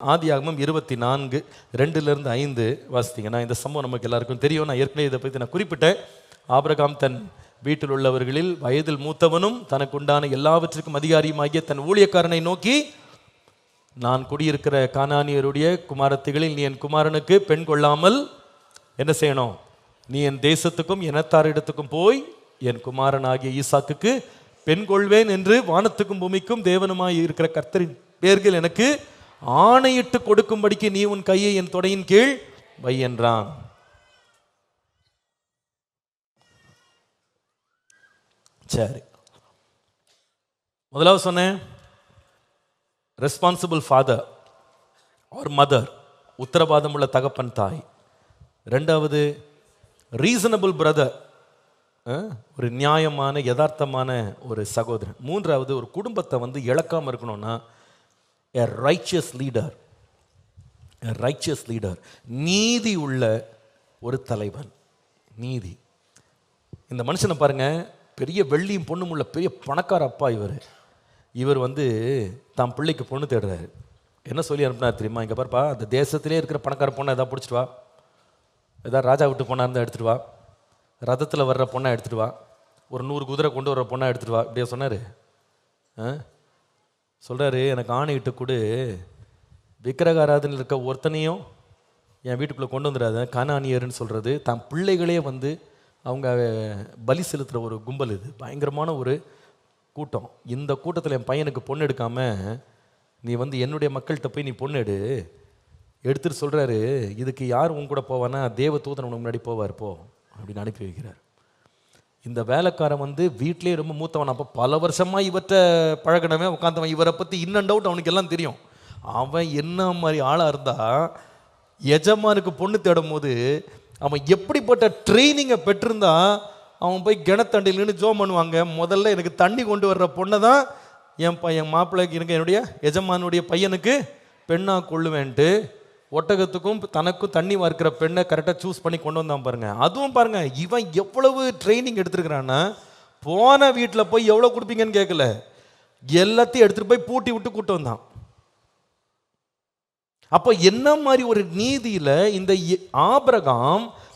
ஆதியாகமம் இருபத்தி நான்கு ரெண்டுலேருந்து ஐந்து வாசித்தீங்கன்னா இந்த சம்பவம் நமக்கு எல்லாருக்கும் தெரியும். நான் ஏற்கனவே இதை பற்றி நான் குறிப்பிட்டேன். ஆபிரகாம் தன் வீட்டில் உள்ளவர்களில் வயதில் மூத்தவனும் தனக்கு உண்டான எல்லாவற்றிற்கும் அதிகாரியுமாகிய தன் ஊழியக்காரனை நோக்கி நான் குடியிருக்கிற கானானியருடைய குமாரத்திகளில் நீ என் குமாரனுக்கு பெண் கொள்ளாமல் என்ன செய்யணும்? நீ என் தேசத்துக்கும் இனத்தாரிடத்துக்கும் போய் என் குமாரனாகிய ஈசாக்குக்கு பெண் கொள்வேன் என்று வானத்துக்கும் பூமிக்கும் தேவனுமாய் இருக்கிற கர்த்தரின் பேர்கள் எனக்கு ஆணையிட்டு கொடுக்கும்படிக்கு நீ உன் கையை என் தொடையின் கீழ் வை என்றான். சரி. முதலாவது சொன்னேன் ரெஸ்பான்சிபிள் ஃபாதர் ஆர் மதர் உத்தரவாதம் உள்ள தகப்பன் தாய். ரெண்டாவது ரீசனபிள் பிரதர் ஒரு நியாயமான யதார்த்தமான ஒரு சகோதரன். மூன்றாவது ஒரு குடும்பத்தை வந்து இழக்காமல் இருக்கணும்னா a righteous leader a righteous leader நீதி உள்ள ஒரு தலைவன். நீதி. இந்த மனுஷனை பாருங்க பெரிய வெள்ளியும் பொண்ணும் உள்ள பெரிய பணக்கார அப்பா இவர். இவர் வந்து தான் பிள்ளைக்கு பொண்ணு தேடுறாரு. என்ன சொல்லி அனுப்பினார் தெரியுமா? இங்கே பாருப்பா அந்த தேசத்திலே இருக்கிற பணக்கார பொண்ணை எதாவது பிடிச்சிட்டு வா. ஏதாவது ராஜா விட்டு பொண்ணாக இருந்தால் எடுத்துகிட்டு வா. ரதத்தில் வர்ற பொண்ணை எடுத்துகிட்டு வா. ஒரு நூறு குதிரை கொண்டு வர்ற பொண்ணை எடுத்துகிட்டு வா. இப்படியே சொன்னார்? ஆ? சொல்கிறாரு எனக்கு ஆணையிட்டு கொடு. விக்கிரகாராதனில் இருக்க ஒருத்தனையும் என் வீட்டுக்குள்ளே கொண்டு வந்துடாத. கானானியர்னு சொல்கிறது தன் பிள்ளைகளே வந்து அவங்க பலி செலுத்துகிற ஒரு கும்பல் இது. பயங்கரமான ஒரு கூட்டம். இந்த கூட்டத்தில் என் பையனுக்கு பொண்ணு எடுக்காம நீ வந்து என்னுடைய மக்கள்கிட்ட போய் நீ பொண்ணு எடு. எடுத்துட்டு சொல்கிறாரு இதுக்கு யார் உன் கூட போவானா தேவ தூதன் உனக்கு முன்னாடி போவார் போ. அப்படின்னு அனுப்பி வைக்கிறார். இந்த வேலைக்காரன் வந்து வீட்டிலேயே ரொம்ப மூத்தவன். அப்போ பல வருஷமாக இவற்றை பழகினவன் உட்காந்தவன் இவரை பற்றி இன்னும் டவுட் அவனுக்கு எல்லாம் தெரியும். அவன் என்ன மாதிரி ஆளாக இருந்தால் எஜமானுக்கு பொண்ணு தேடும் போது அவன் எப்படிப்பட்ட ட்ரைனிங்கை பெற்றிருந்தா அவன் போய் கிணத்தண்டியில் நின்று ஜோம் பண்ணுவாங்க. முதல்ல எனக்கு தண்ணி கொண்டு வர்ற பொண்ணை தான் என் பையன் மாப்பிள்ளைக்கு எனக்கு என்னுடைய எஜமானுடைய பையனுக்கு பெண்ணாக கொள்ளுவேன்ட்டு ஒட்டகத்துக்கும் தனக்கும் தண்ணி வார்க்கிற பெண்ணை கரெக்டாக சூஸ் பண்ணி கொண்டு வந்தான் பாருங்க. அதுவும் பாருங்க இவன் எவ்வளவு ட்ரைனிங் எடுத்துருக்கிறான்னா போன வீட்டில் போய் எவ்வளோ கொடுப்பீங்கன்னு கேட்கல எல்லாத்தையும் எடுத்துகிட்டு போய் பூட்டி விட்டு கூட்டு வந்தான். அப்போ என்ன மாதிரி ஒரு நீதியில் இந்த இ-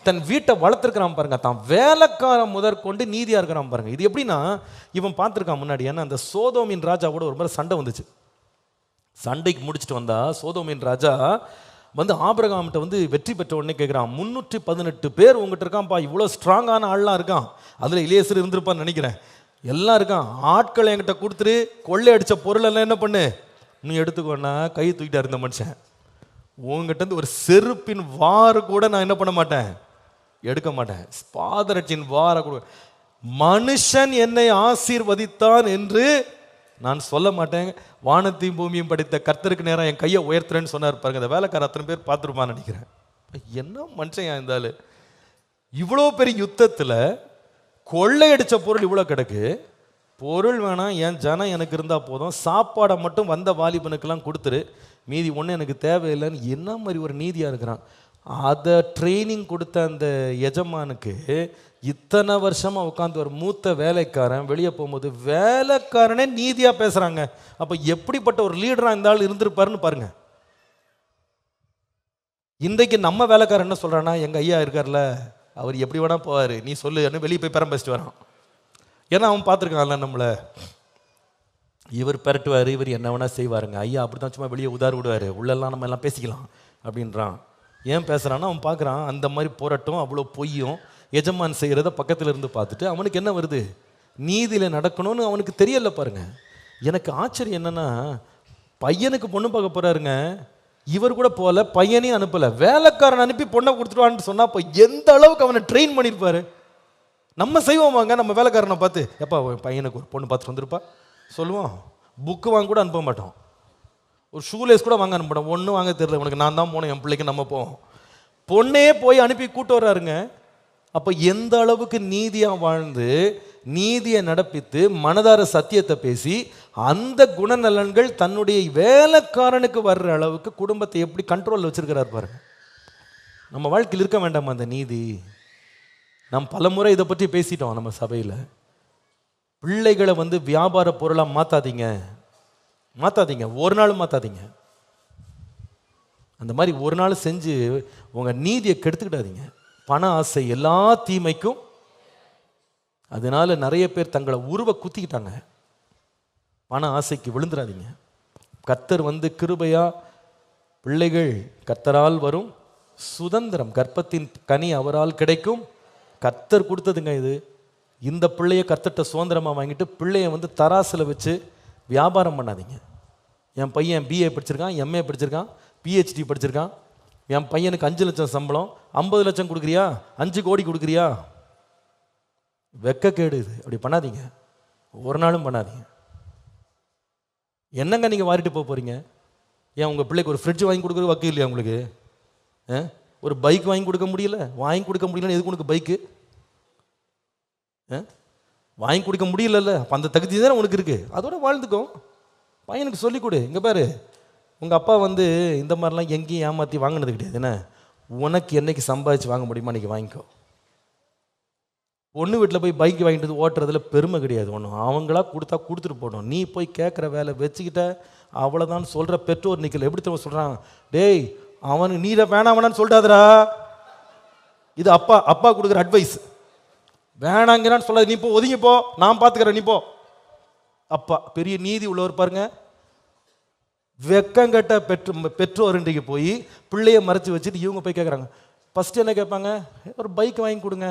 தன் வீட்டை வளர்த்துருக்கிறான் பாருங்க. தான் வேலைக்காரன் முதற்கொண்டு நீதியாக இருக்கிறான் பாருங்க. இது எப்படின்னா இவன் பார்த்துருக்கான் முன்னாடி. ஏன்னா அந்த சோதோமின் ராஜாவோட ஒரு முறை சண்டை வந்துச்சு. சண்டைக்கு முடிச்சுட்டு வந்தா சோதோமின் ராஜா வந்து ஆபிரகாம்கிட்ட வந்து வெற்றி பெற்ற உடனே கேட்குறான் முந்நூற்றி பதினெட்டு பேர் உங்ககிட்ட இருக்கான்ப்பா இவ்வளோ ஸ்ட்ராங்கான ஆள்லாம் இருக்கான். அதில் இளையசர் இருந்திருப்பான்னு நினைக்கிறேன். எல்லாம் இருக்கான். ஆட்கள் என்கிட்ட கொடுத்துரு கொள்ளை அடித்த பொருளெல்லாம் என்ன பண்ணு? நீ எடுத்துக்கோன்னா கை தூக்கிட்டார் இந்த மனுஷன். உங்ககிட்ட ஒரு செருப்பின் வாறு கூட நான் என்ன பண்ண மாட்டேன்? எடுக்க மாட்டேன். பாதரட்சின் வார கூட. மனுஷன் என்னை ஆசீர்வதித்தான் என்று நான் சொல்ல மாட்டேன். வானத்தையும் பூமியும் படைத்த கர்த்தருக்கு நேரம் என் கையை உயர்த்துறேன்னு சொன்னார். பாருங்க இந்த வேலைக்கார அத்தனை பேர் பார்த்துருப்பான்னு நினைக்கிறேன். என்ன மனுஷன் இருந்தாலும் இவ்வளோ பெரிய யுத்தத்தில் கொள்ளையடித்த பொருள் இவ்வளோ கிடக்கு. பொருள் வேணாம் என் ஜனம் எனக்கு இருந்தால் போதும். சாப்பாடை மட்டும் வந்த வாலிபனுக்கெல்லாம் கொடுத்துரு. மீதி ஒன்றும் எனக்கு தேவையில்லைன்னு என்ன மாதிரி ஒரு நீதியாக இருக்கிறான். அதை ட்ரைனிங் கொடுத்த அந்த எஜமானுக்கு இத்தனை வருஷமாக உட்காந்து ஒரு மூத்த வேலைக்காரன் வெளியே போகும்போது வேலைக்காரனே நீதியாக பேசுகிறாங்க அப்போ எப்படிப்பட்ட ஒரு லீடராக இந்த ஆள் இருந்திருப்பாருன்னு பாருங்க. இன்றைக்கு நம்ம வேலைக்காரன் என்ன சொல்கிறான்னா எங்கள் ஐயா இருக்கார்ல அவர் எப்படி வேணா போவார் நீ சொல்லு வெளியே போய் பெரம் பேசிட்டு வரான். ஏன்னா அவன் பார்த்துருக்கான்ல நம்மளை. இவர் பெரட்டுவார் இவர் என்ன வேணால் செய்வாருங்க. ஐயா அப்படி தான் சும்மா வெளியே உதார் விடுவார் உள்ளெல்லாம் நம்ம எல்லாம் பேசிக்கலாம் அப்படின்றான். ஏன் பேசுகிறான்னா அவன் பார்க்குறான் அந்த மாதிரி போராட்டம் அவ்வளோ பொய்யும். எஜமான் செய்கிறத பக்கத்தில் இருந்து பார்த்துட்டு அவனுக்கு என்ன வருது? நீதியில் நடக்கணும்னு அவனுக்கு தெரியல பாருங்க. எனக்கு ஆச்சரியம் என்னன்னா பையனுக்கு பொண்ணு பார்க்க போறாருங்க. இவர் கூட போகல பையனையும் அனுப்பல. வேலைக்காரன் அனுப்பி பொண்ணை கொடுத்துருவான்னு சொன்னா அப்போ எந்த அளவுக்கு அவனை ட்ரெயின் பண்ணியிருப்பாரு நம்ம செய்வோம் வாங்க நம்ம வேலைக்காரனை பார்த்து. எப்பா பையனுக்கு ஒரு பொண்ணு பார்த்துட்டு வந்திருப்பா? சொல்லுவோம். புக்கு வாங்க கூட அனுப்ப மாட்டோம். ஒரு ஷூலேஸ் கூட வாங்க அனுப்ப மாட்டோம். ஒன்றும் வாங்க தெரியல. உனக்கு நான் தான் போனேன் என் பிள்ளைக்கு நம்ம போவோம். பொண்ணே போய் அனுப்பி கூட்டு வர்றாருங்க. அப்போ எந்த அளவுக்கு நீதியாக வாழ்ந்து நீதியை நடப்பித்து மனதார சத்தியத்தை பேசி அந்த குணநலன்கள் தன்னுடைய வேலைக்காரனுக்கு வர்ற அளவுக்கு குடும்பத்தை எப்படி கண்ட்ரோலில் வச்சுருக்கிறார் பாருங்க. நம்ம வாழ்க்கையில் இருக்க வேண்டாமா அந்த நீதி? நாம் பலமுறை இதை பற்றி பேசிட்டோம் நம்ம சபையில். பிள்ளைகளை வந்து வியாபார பொருளாக மாற்றாதீங்க மாற்றாதீங்க ஒரு நாள் மாற்றாதீங்க அந்த மாதிரி ஒரு நாள் செஞ்சு உங்கள் நீதியை கெடுத்துக்கிடாதீங்க. பண ஆசை எல்லா தீமைக்கும் அதனால நிறைய பேர் தங்களை உருவ குத்திக்கிட்டாங்க. பண ஆசைக்கு விழுந்துடாதீங்க கத்தர் வந்து கிருபையா பிள்ளைகள் கத்தரால் வரும். சுதந்திரம் கர்ப்பத்தின் கனி அவரால் கிடைக்கும். கத்தர் கொடுத்ததுங்க இது. இந்த பிள்ளைய கத்தட்ட சுதந்திரமாக வாங்கிட்டு பிள்ளைய வந்து தராசில் வச்சு வியாபாரம் பண்ணாதீங்க. என் பையன் பிஏ படிச்சிருக்கான் எம்ஏ படிச்சிருக்கான் பிஹெச்டி படிச்சிருக்கான். என் பையனுக்கு அஞ்சு லட்சம் சம்பளம் ஐம்பது லட்சம் கொடுக்குறியா? அஞ்சு கோடி கொடுக்குறியா? வெக்கக்கேடு இது. அப்படி பண்ணாதீங்க. ஒரு நாளும் பண்ணாதீங்க. என்னங்க நீங்கள் வாரிட்டு போக போகிறீங்க ஏன் உங்கள் பிள்ளைக்கு ஒரு ஃப்ரிட்ஜ் வாங்கி கொடுக்குற வக்கு இல்லையா உங்களுக்கு? ஆ? ஒரு பைக் வாங்கி கொடுக்க முடியல? வாங்கி கொடுக்க முடியலன்னு எதுக்கு உனக்கு பைக்கு வாங்கி கொடுக்க முடியலல்ல. அப்போ அந்த தகுதி தானே உனக்கு இருக்குது அதோட வாழ்ந்துக்கும் பையனுக்கு சொல்லிக் கொடு. இங்கே பாரு. உங்கள் அப்பா வந்து இந்த மாதிரிலாம் எங்கேயும் ஏமாற்றி வாங்கினது கிடையாது. என்ன? உனக்கு என்னைக்கு சம்பாதிச்சு வாங்க முடியுமா அன்றைக்கி வாங்கிக்கோ. ஒன்று வீட்டில் போய் பைக் வாங்கிட்டு வந்து ஓட்டுறதுல பெருமை கிடையாது ஒன்றும் அவங்களா கொடுத்தா கொடுத்துட்டு போகணும். நீ போய் கேட்குற வேலை வச்சுக்கிட்ட அவ்வளோதான் சொல்கிற பெற்றோர் நிற்கல எப்படி தெரியுமா சொல்கிறாங்க டேய் அவனுக்கு நீரை வேணாம் வேணான்னு சொல்லிட்டாதடா. இது அப்பா அப்பா கொடுக்குற அட்வைஸ் வேணாங்கிறான்னு சொல்லாது. நீ போ ஒதுங்கி போ. நான் பார்த்துக்கிறேன் நீ போ. அப்பா பெரிய நீதி உள்ளவர் பாருங்க. வெக்கங்கட்ட பெற்று பெற்றோருண்டைக்கு போய் பிள்ளைய மறைச்சி வச்சுட்டு இவங்க போய் கேட்குறாங்க ஃபஸ்ட்டு என்ன கேட்பாங்க? ஒரு பைக் வாங்கி கொடுங்க.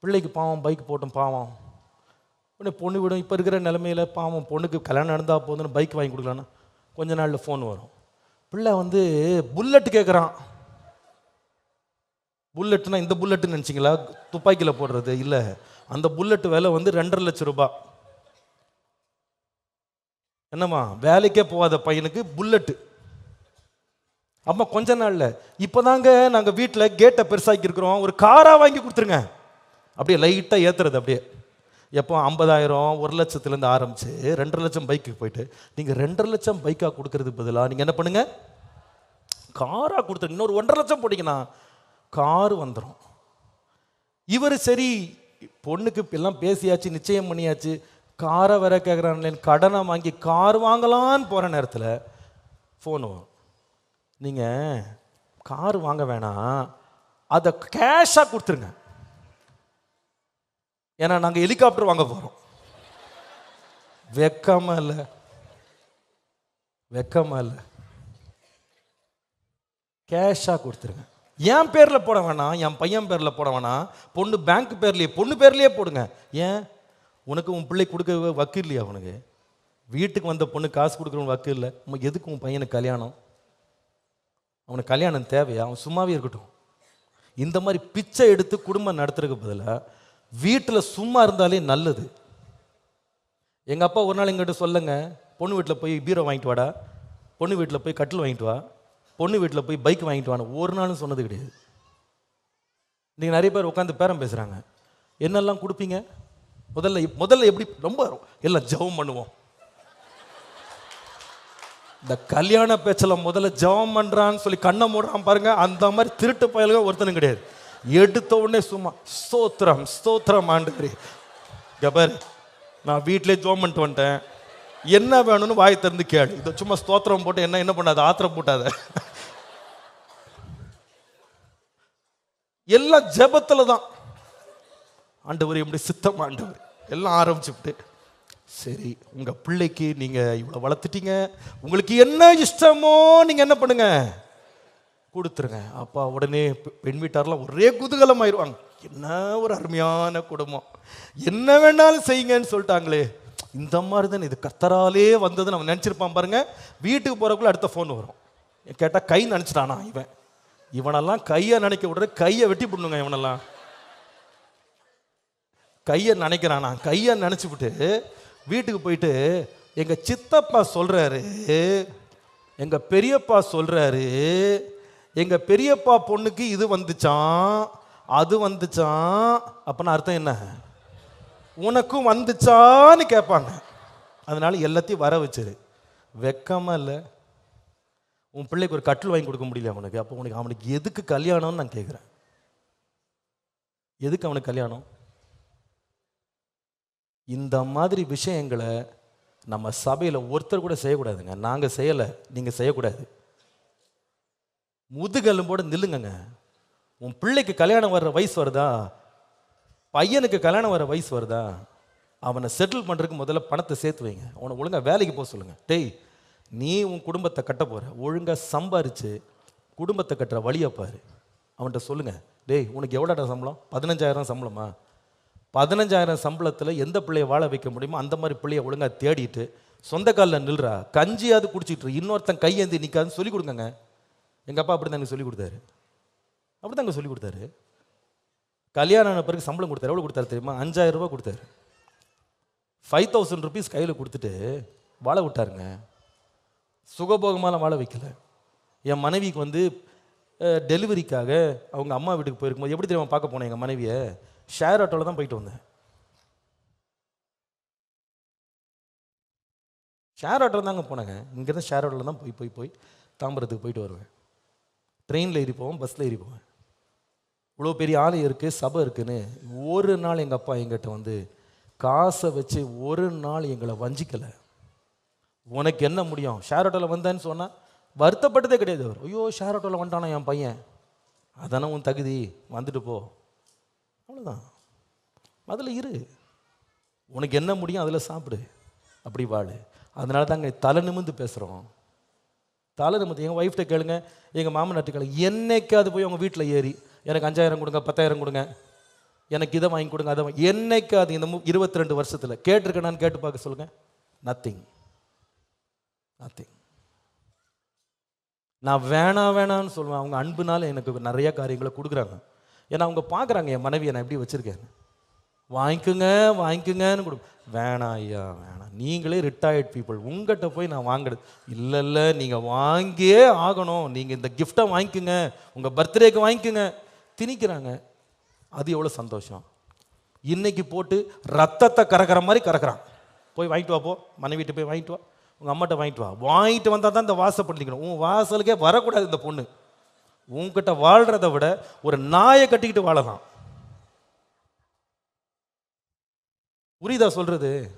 பிள்ளைக்கு பாவம் பைக் போட்டோம் பாவம். உடனே பொண்ணு விடும். இப்போ இருக்கிற நிலமையில பாவம் பொண்ணுக்கு கல்யாணம் நடந்தால் போதுன்னு பைக் வாங்கி கொடுக்கலான்னு கொஞ்ச நாளில் ஃபோன் வரும். பிள்ளை வந்து புல்லட் கேட்குறான் புல்லட்னா இந்த புல்லட்டுன்னு நினச்சிங்களா? துப்பாக்கியில் போடுறது இல்லை. அந்த புல்லட் விலை வந்து ரெண்டரை லட்சம் ரூபாய். என்னம்மா வேலைக்கே போகாத பையனுக்கு புல்லட்டு அம்மா கொஞ்ச நாளில். இப்போ தாங்க நாங்கள் வீட்டில் கேட்டை பெருசாக்கி இருக்கிறோம் ஒரு காராக வாங்கி கொடுத்துருங்க. அப்படியே லைட்டாக ஏற்றுறது அப்படியே. எப்போ ஐம்பதாயிரம் ஒரு லட்சத்துலேருந்து ஆரம்பித்து ரெண்டரை லட்சம் பைக்குக்கு போயிட்டு நீங்கள் ரெண்டரை லட்சம் பைக்காக கொடுக்கறது பதிலாக நீங்கள் என்ன பண்ணுங்க? காராக கொடுத்துருங்க இன்னொரு ஒன்றரை லட்சம் போட்டிங்கன்னா கார் வந்துடும் இவர் சரி பொண்ணுக்கு எல்லாம் பேசியாச்சு நிச்சயம் பண்ணியாச்சு. காரை வர கேட்குறான் கடனை வாங்கி கார் வாங்கலான்னு போகிற நேரத்தில் ஃபோன் வரும். நீங்கள் கார் வாங்க வேணாம் அதை கேஷாக கொடுத்துருங்க. ஏன்னா நாங்கள் ஹெலிகாப்டர் வாங்க போகிறோம் வெக்கமா இல்லை. வெக்கமா இல்லை. கேஷாக கொடுத்துருங்க. என் பேரில் போட வேணாம் என் பையன் பேரில் போட வேணாம் பொண்ணு பேங்க் பேர்லேயே பொண்ணு பேர்லேயே போடுங்க. ஏன்? உனக்கு உன் பிள்ளை கொடுக்க வக்கு இல்லையா உனக்கு? வீட்டுக்கு வந்த பொண்ணு காசு கொடுக்குறவன் வக்கு இல்லை. எதுக்கு உன் பையனுக்கு கல்யாணம்? அவனுக்கு கல்யாணம் தேவையா? அவன் சும்மாவே இருக்கட்டும். இந்த மாதிரி பிச்சை எடுத்து குடும்பம் நடத்துறதுக்கு பதிலாக வீட்டில் சும்மா இருந்தாலே நல்லது. எங்கள் அப்பா ஒரு நாள் எங்கிட்ட சொல்லுங்க பொண்ணு வீட்டில் போய் பீரோ வாங்கிட்டு வாடா. பொண்ணு வீட்டில் போய் கட்டில் வாங்கிட்டு வா. பொண்ணு வீட்டில் போய் பைக் வாங்கிட்டு வான்னு ஒரு நாளும் சொன்னது கிடையாது. நீங்கள் நிறைய பேர் உட்காந்து பேரம் பேசுகிறாங்க என்னெல்லாம் கொடுப்பீங்க? முதல்ல முதல்ல எப்படி ரொம்ப எல்லாம் ஜெபம் பண்ணுவோம். இந்த கல்யாண பேச்சில் முதல்ல ஜெபம் பண்ணுறான்னு சொல்லி கண்ணை மூடுறான் பாருங்க அந்த மாதிரி திருட்டு பயல்கள் ஒருத்தனும் கிடையாது. எடுத்த உடனே சும்மா ஸ்தோத்திரம் ஸ்தோத்திரம் ஆண்டு கபர் நான் வீட்டிலே ஜோம் பண்ணிட்டு வந்துட்டேன். என்ன வேணும்னு வாய் திறந்து கேளு. இதை சும்மா ஸ்தோத்திரம் போட்டு என்ன என்ன பண்ணாத ஆத்திரம் போட்டாத. எல்லாம் ஜபத்தில் தான் ஆண்டவர் எப்படி சித்தம் ஆண்டவர். எல்லாம் ஆரம்பிச்சுட்டு சரி உங்கள் பிள்ளைக்கு நீங்கள் இவ்வளோ வளர்த்துட்டீங்க. உங்களுக்கு என்ன இஷ்டமோ நீங்கள் என்ன பண்ணுங்க? கொடுத்துருங்க. அப்பா உடனே பெண் வீட்டாரெலாம் ஒரே குதூகலம் ஆயிடுவாங்க என்ன ஒரு அருமையான குடும்பம். என்ன வேணாலும் செய்யுங்கன்னு சொல்லிட்டாங்களே. இந்த மாதிரி தான் இது கத்தராலே வந்ததுன்னு அவன் நினச்சிருப்பான் பாருங்க. வீட்டுக்கு போகிறக்குள்ள அடுத்த ஃபோன் வரும். கேட்டால் கை நினச்சிட்டானா இவன்? இவனெல்லாம் கையை நினைக்க விடுற கையை வெட்டி போடணுங்க இவனெல்லாம். கையை நினைக்கிறானா கையை நினச்சிவிட்டு வீட்டுக்கு போயிட்டு எங்கள் சித்தப்பா சொல்கிறாரு எங்கள் பெரியப்பா சொல்கிறாரு எங்கள் பெரியப்பா பொண்ணுக்கு இது வந்துச்சான் அது வந்துச்சான் அப்போனா அர்த்தம் என்ன? உனக்கும் வந்துச்சான்னு கேட்பாங்க. அதனால எல்லாத்தையும் வர வச்சிரு. வெக்கமாக இல்லை. உன் பிள்ளைக்கு ஒரு கட்டில் வாங்கி கொடுக்க முடியல அவனுக்கு. அப்போ உனக்கு அவனுக்கு எதுக்கு கல்யாணம்னு நான் கேட்குறேன் எதுக்கு அவனுக்கு கல்யாணம்? இந்த மாதிரி விஷயங்களை நம்ம சபையில் ஒருத்தர் கூட செய்யக்கூடாதுங்க. நாங்கள் செய்யலை நீங்கள் செய்யக்கூடாது. முதுகெலும்போட நில்லுங்கங்க. உன் பிள்ளைக்கு கல்யாணம் வர்ற வயசு வருதா? பையனுக்கு கல்யாணம் வர வயசு வருதா? அவனை செட்டில் பண்ணுறதுக்கு முதல்ல பணத்தை சேர்த்து வைங்க. அவனை ஒழுங்காக வேலைக்கு போக சொல்லுங்கள் டேய் நீ உன் குடும்பத்தை கட்ட போகிற ஒழுங்காக சம்பாரித்து குடும்பத்தை கட்டுற வழியை பாரு. அவன்கிட்ட சொல்லுங்கள் டேய் உனக்கு எவ்வளோடா சம்பளம்? பதினஞ்சாயிரம் சம்பளமா? பதினஞ்சாயிரம் சம்பளத்தில் எந்த பிள்ளைய வாழ வைக்க முடியுமோ அந்த மாதிரி பிள்ளையை ஒழுங்காக தேடிட்டு சொந்த காலில் நில்றா. கஞ்சியாவது குடிச்சிட்டு இன்னொருத்தன் கையேந்தி நிற்காதுன்னு சொல்லி கொடுங்கங்க. எங்கள் அப்பா அப்படி தாங்க சொல்லி கொடுத்தாரு. அப்படி தாங்க சொல்லி கொடுத்தாரு. கல்யாணம் ஆன பிறகு சம்பளம் கொடுத்தாரு. எவ்வளோ கொடுத்தாரு தெரியுமா? அஞ்சாயிரம் ரூபா கொடுத்தாரு. ஃபைவ் தௌசண்ட் ருபீஸ் கையில் கொடுத்துட்டு வாழ விட்டாருங்க. சுகபோகமாலாம் வாழ வைக்கல. என் மனைவிக்கு வந்து டெலிவரிக்காக அவங்க அம்மா வீட்டுக்கு போயிருக்கும்போது எப்படி தெரியுமா பார்க்க போனேன் எங்கள் மனைவியை? ஷேர் ஆட்டோவில் தான் போயிட்டு வந்தேன். ஷேர் ஆட்டோவில் தாங்க போனேங்க. இங்கேருந்து ஷேர் ஆட்டோவில் தான் போய் போய் போய் தாம்பரத்துக்கு போயிட்டு வருவேன். ட்ரெயினில் ஏறி போவேன் பஸ்ஸில் ஏறி போவேன் இவ்வளோ பெரிய ஆலயம் இருக்குது சபை இருக்குன்னு ஒரு நாள் எங்கள் அப்பா எங்கிட்ட வந்து காசை வச்சு ஒரு நாள் எங்களை வஞ்சிக்கலை. உனக்கு என்ன முடியும்? ஷேர் ஆட்டோவில் வந்தேன்னு சொன்னால் வருத்தப்பட்டதே கிடையாது அவர். ஐயோ ஷேர் ஆட்டோவில் வந்துட்டானா என் பையன். அதானே உன் தகுதி? வந்துட்டு போ. அவ்வளோதான் அதில் இரு. உனக்கு என்ன முடியும் அதில் சாப்பிடு. அப்படி வாழு. அதனால தாங்க தலை நிமிந்து பேசுகிறோம் தலை நிமிந்து எங்கள் ஒய்ஃப்ட்ட கேளுங்க. எங்கள் மாமனாட்டு கேளுங்க. என்னைக்காவது போய் உங்கள் வீட்டில் ஏறி எனக்கு அஞ்சாயிரம் கொடுங்க பத்தாயிரம் கொடுங்க. எனக்கு இதை வாங்கி கொடுங்க அதை வாங்கி என்னைக்காவது இந்த இருபத்தி ரெண்டு வருஷத்தில் கேட்டிருக்கேனான்னு கேட்டு பார்க்க சொல்லுங்கள் நத்திங் நத்திங் நான் வேணாம் வேணான்னு சொல்லுவேன். அவங்க அன்புனால எனக்கு நிறைய காரியங்களை கொடுக்குறாங்க. ஏன்னா அவங்க பார்க்குறாங்க என் மனைவியை நான் எப்படி வச்சுருக்கேன் வாங்கிக்குங்க வாங்கிக்குங்கன்னு கொடு. வேணாம் ஐயா வேணாம். நீங்களே ரிட்டையர்ட் பீப்புள் உங்கள்கிட்ட போய் நான் வாங்குறது. இல்லை இல்லை. நீங்கள் வாங்கியே ஆகணும். நீங்கள் இந்த கிஃப்டை வாங்கிக்குங்க. உங்கள் பர்த்டேக்கு வாங்கிக்குங்க. திணிக்கிறாங்க. அது எவ்வளோ சந்தோஷம். இன்னைக்கு போட்டு ரத்தத்தை கறக்கிற மாதிரி கறக்குறான். போய் வாங்கிட்டு வா போ. மனைவிட்டு போய் வாங்கிட்டு வா. உங்கள் அம்மாட்ட வாங்கிட்டு வா. வாங்கிட்டு வந்தால் தான் இந்த வாசல் பண்ணிக்கணும் உன் வாசலுக்கே வரக்கூடாது இந்த பொண்ணு. உன்கிட்ட வாழ்கிறத விட ஒரு நாயை கட்டிக்கிட்டு வாழலாம். புரியுதா சொல்றது?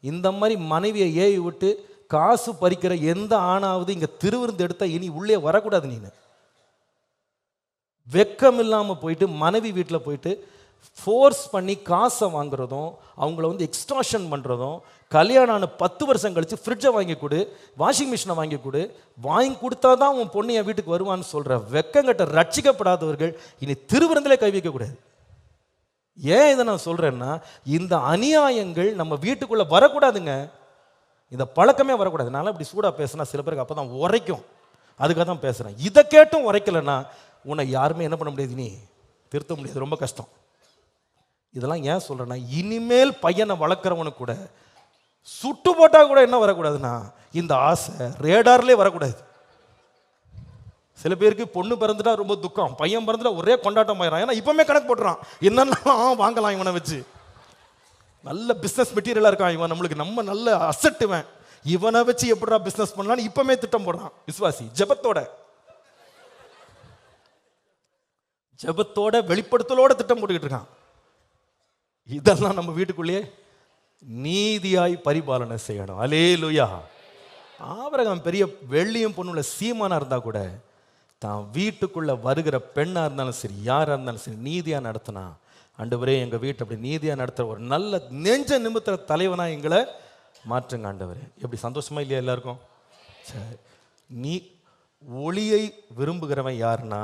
இந்த மாதிரி மனைவியை ஏவி விட்டு காசு பறிக்கிற எந்த ஆணாவது இங்க திருவிருந்து எடுத்தா இனி உள்ளே வரக்கூடாது நீ வெக்கம் இல்லாம போயிட்டு மனைவி வீட்டில் போயிட்டு ஃபோர்ஸ் பண்ணி காசை வாங்குறதும் அவங்கள வந்து எக்ஸ்ட்ராஷன் பண்ணுறதும் கல்யாணம் ஆன பத்து வருஷம் கழித்து ஃப்ரிட்ஜை வாங்கி கொடு வாஷிங் மிஷினை வாங்கி கொடு வாங்கி கொடுத்தா தான் உன் பொண்ணு என் வீட்டுக்கு வருவான்னு சொல்கிற வெக்கங்கட்ட ரட்சிக்கப்படாதவர்கள் இனி திருவிருந்திலே கை வைக்கக்கூடாது ஏன் இதை நான் சொல்கிறேன்னா இந்த அநியாயங்கள் நம்ம வீட்டுக்குள்ளே வரக்கூடாதுங்க. இந்த பழக்கமே வரக்கூடாது. நான் இப்படி சூடாக பேசினா சில பேருக்கு அப்போ தான் உரைக்கும். அதுக்காக தான் பேசுகிறேன் இதை கேட்டும் உரைக்கலைன்னா உன்னை யாருமே என்ன பண்ண முடியாது நீ திருத்த முடியாது. ரொம்ப கஷ்டம். இதெல்லாம் ஏன் சொல்கிறேன்னா இனிமேல் பையனை வளர்க்குறவனுக்கு கூட சுட்டு போட்டால் கூட என்ன வரக்கூடாதுன்னா இந்த ஆசை ரேடார்லேயே வரக்கூடாது. சில பேருக்கு பொண்ணு பிறந்துட்டா ரொம்ப துக்கம் பையன் பிறந்துட்டா ஒரே கொண்டாட்டம் ஆயிடும் ஏன்னா இப்பவுமே கணக்கு போட்டுறான். என்னென்னலாம் வாங்கலாம் இவனை வச்சு. நல்ல பிஸ்னஸ் மெட்டீரியலாக இருக்கான் இவன். நம்மளுக்கு நம்ம நல்ல அசட்டுவேன் இவனை. வச்சு எப்படா பிஸ்னஸ் பண்ணலான்னு இப்பவுமே திட்டம் போடுறான். விஸ்வாசி ஜெபத்தோட. ஜபத்தோட வெளிப்படுத்தலோட திட்டம் போட்டுக்கிட்டு இருக்கான். இதெல்லாம் நம்ம வீட்டுக்குள்ளேயே நீதியாய் பரிபாலனை செய்யணும். அலே லுயா ஆபரகம் பெரிய வெள்ளியும் பொண்ணுள்ள சீமானா இருந்தா கூட தான் வீட்டுக்குள்ள வருகிற பெண்ணா இருந்தாலும் சரி யாரா இருந்தாலும் சரி நீதியா நடத்தினா. ஆண்டவரே எங்க வீட்டை அப்படி நீதியா நடத்துற ஒரு நல்ல நெஞ்ச நிமித்துற தலைவனா எங்களை மாற்றுங்க ஆண்டவர். எப்படி சந்தோஷமா இல்லையா எல்லாருக்கும்? சரி. நீ ஒளியை விரும்புகிறவன் யாருன்னா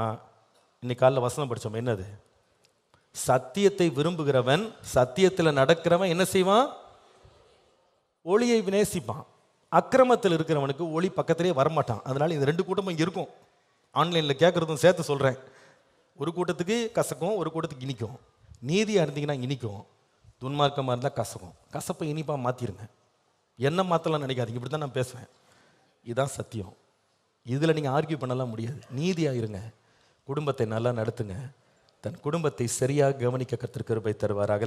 இன்னைக்கு காலைல வசனம் படித்தோம் என்னது? சத்தியத்தை விரும்புகிறவன் சத்தியத்தில் நடக்கிறவன் என்ன செய்வான்? ஒளியை நேசிப்பான் அக்கிரமத்தில் இருக்கிறவனுக்கு ஒளி பக்கத்திலே வரமாட்டான். அதனால் இந்த ரெண்டு கூட்டமும் இங்கே இருக்கும். ஆன்லைனில் கேட்குறதும் சேர்த்து சொல்கிறேன் ஒரு கூட்டத்துக்கு கசக்கும் ஒரு கூட்டத்துக்கு இனிக்கும். நீதியாக இருந்தீங்கன்னா இனிக்கும். துன்மார்க்கமாக இருந்தால் கசக்கும். கசப்பை இனிப்பாக மாற்றிருங்க என்ன மாற்றலாம் நினைக்காதீங்க. இப்படி தான் நான் பேசுவேன். இதுதான் சத்தியம். இதில் நீங்கள் ஆர்கியூ பண்ணலாம் முடியாது. நீதியாக இருங்க. குடும்பத்தை நல்லா நடத்துங்க. தன் குடும்பத்தை சரியாக கவனிக்க கத்திருக்கிறபை தருவாராக.